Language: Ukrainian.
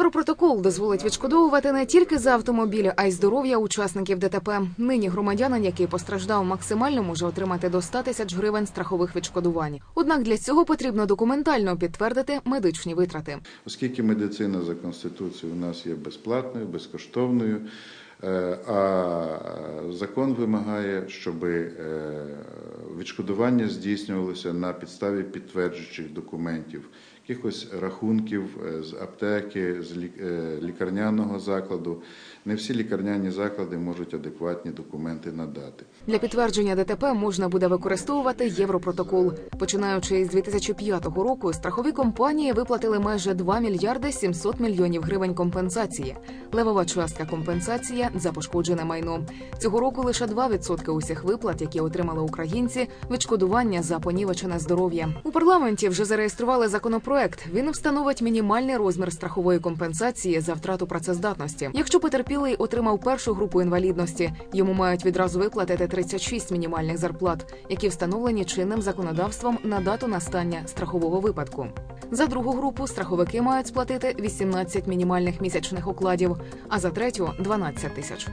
Європротокол дозволить відшкодовувати не тільки за автомобілі, а й здоров'я учасників ДТП. Нині громадянин, який постраждав максимально, може отримати до 100 тисяч гривень страхових відшкодувань. Однак для цього потрібно документально підтвердити медичні витрати. Оскільки медицина за конституцією у нас є безплатною, безкоштовною, е, а закон вимагає, щоб е, відшкодування здійснювалося на підставі підтверджуючих документів, якихось рахунків е, з аптеки, з е, лікарняного закладу. Не всі лікарняні заклади можуть адекватні документи надати. Для підтвердження ДТП можна буде використовувати Європротокол. Починаючи з 2005 року, страхові компанії виплатили майже 2 мільярди 700 мільйонів гривень компенсації. Левова частка компенсація за пошкоджене майно. Цього року лише 2% усіх виплат, які отримали українці, відшкодування за понівечене здоров'я. У парламенті вже зареєстрували законопроект. Він встановить мінімальний розмір страхової компенсації за втрату працездатності. Якщо потерпілий отримав першу групу інвалідності, йому мають відразу виплатити 36 мінімальних зарплат, які встановлені чинним законодавством на дату настання страхового випадку. За другу групу страховики мають сплатити 18 мінімальних місячних окладів, а за третю 12 тисяч.